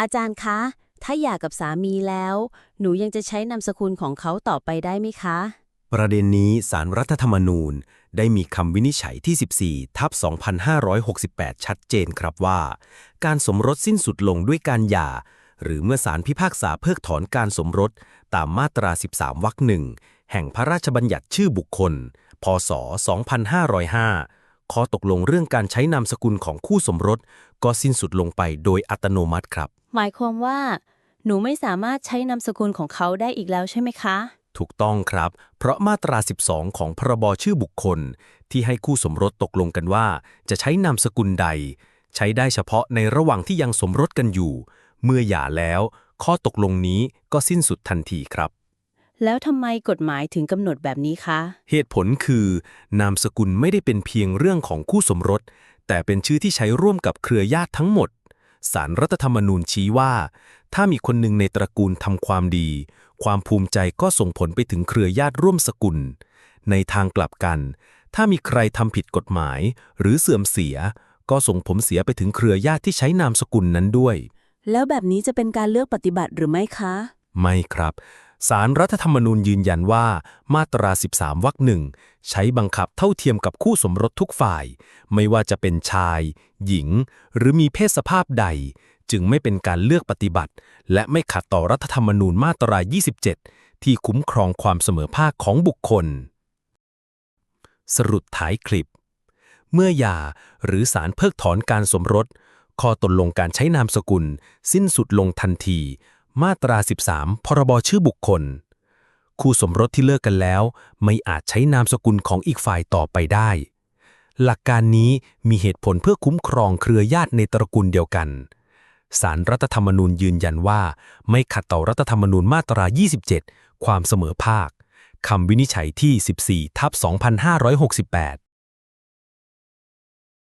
อาจารย์คะ ถ้าหย่ากับสามีแล้ว หนูยังจะใช้นามสกุลของเขาต่อไปได้ไหมคะ ประเด็นนี้สารรัฐธรรมนูญได้มีคำวินิจฉัยที่ 14 ทับ 2568 ชัดเจนครับว่า การสมรสสิ้นสุดลงด้วยการหย่า หรือเมื่อสารพิพากษาเพิกถอนการสมรส ตามมาตรา 13 วรรคหนึ่งแห่งพระราชบัญญัติชื่อบุคคล พศ 2505 ข้อตกลงเรื่องการใช้นามสกุลของคู่สมรส ก็สิ้นสุดลงไปโดยอัตโนมัติครับ หมายความว่า หนูไม่สามารถใช้นามสกุลของเขาได้อีกแล้วใช่ไหมคะ ถูกต้องครับ เพราะมาตรา 12 ของพรบชื่อบุคคล ที่ให้คู่สมรสตกลงกันว่า จะใช้นามสกุลใด ใช้ได้เฉพาะในระหว่างที่ยังสมรสกันอยู่ เมื่อหย่าแล้ว ข้อตกลงนี้ก็สิ้นสุดทันทีครับแล้วทำไมกฎหมายถึงกำหนดแบบนี้คะ เหตุผลคือ นามสกุลไม่ได้เป็นเพียงเรื่องของคู่สมรส แต่เป็นชื่อที่ใช้ร่วมกับเครือญาติทั้งหมด สารรัฐธรรมนูญชี้ว่า ถ้ามีคนหนึ่งในตระกูลทำความดี ความภูมิใจก็ส่งผลไปถึงเครือญาติร่วมสกุล ในทางกลับกัน ถ้ามีใครทำผิดกฎหมาย หรือเสื่อมเสีย ก็ส่งผลเสียไปถึงเครือญาติที่ใช้นามสกุลนั้นด้วย แล้วแบบนี้จะเป็นการเลือกปฏิบัติหรือไม่คะ ไม่ครับ สารรัฐธรรมนูญยืนยันว่ามาตรา 13 วรรคหนึ่งใช้บังคับเท่าเทียมกับคู่สมรสทุกฝ่าย ไม่ว่าจะเป็นชาย หญิง หรือมีเพศสภาพใด จึงไม่เป็นการเลือกปฏิบัติ และไม่ขัดต่อรัฐธรรมนูญมาตรา 27 ที่คุ้มครองความเสมอภาคของบุคคล สรุปท้ายคลิป เมื่อยาหรือสารเพิกถอนการสมรสข้อตกลงการใช้นามสกุล สิ้นสุดลงทันที มาตรา 13 พรบชื่อบุคคล คู่สมรสที่เลิกกันแล้ว ไม่อาจใช้นามสกุลของอีกฝ่ายต่อไปได้ หลักการนี้มีเหตุผลเพื่อคุ้มครองเครือญาติในตระกูลเดียวกัน สารรัฐธรรมนูญยืนยันว่า ไม่ขัดต่อรัฐธรรมนูญมาตรา 27 ความเสมอภาค คำวินิจฉัยที่ 14 ทับ 2568